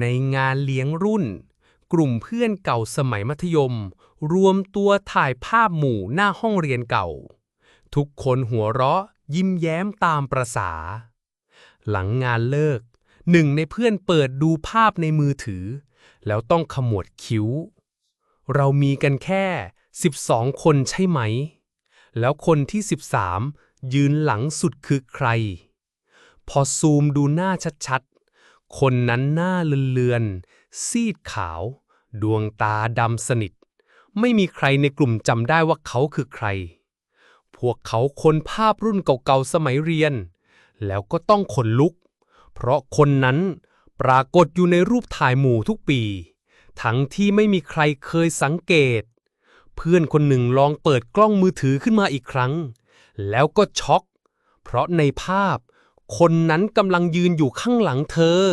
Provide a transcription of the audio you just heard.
ในงานเลี้ยงรุ่น กลุ่มเพื่อนเก่าสมัยมัธยม รวมตัวถ่ายภาพหมู่หน้าห้องเรียนเก่า ทุกคนหัวเราะ ยิ้มแย้มตามประษา หลังงานเลิก หนึ่งในเพื่อนเปิดดูภาพในมือถือ แล้วต้องขมวดคิ้ว เรามีกันแค่ 12 คนใช่ไหม แล้วคนที่ 13 ยืนหลังสุดคือใคร พอซูมดูหน้าชัดๆ คนนั้นหน้าเลือนๆ ซีดขาว ดวงตาดำสนิท ไม่มีใครในกลุ่มจำได้ว่าเขาคือใคร พวกเขาคนภาพรุ่นเก่าๆ สมัยเรียน แล้วก็ต้องขนลุก เพราะคนนั้นปรากฏอยู่ในรูปถ่ายหมู่ทุกปี ทั้งที่ไม่มีใครเคยสังเกต เพื่อนคนหนึ่งลองเปิดกล้องมือถือขึ้นมาอีกครั้ง แล้วก็ช็อก เพราะในภาพ คนนั้นกำลังยืนอยู่ข้างหลังเธอ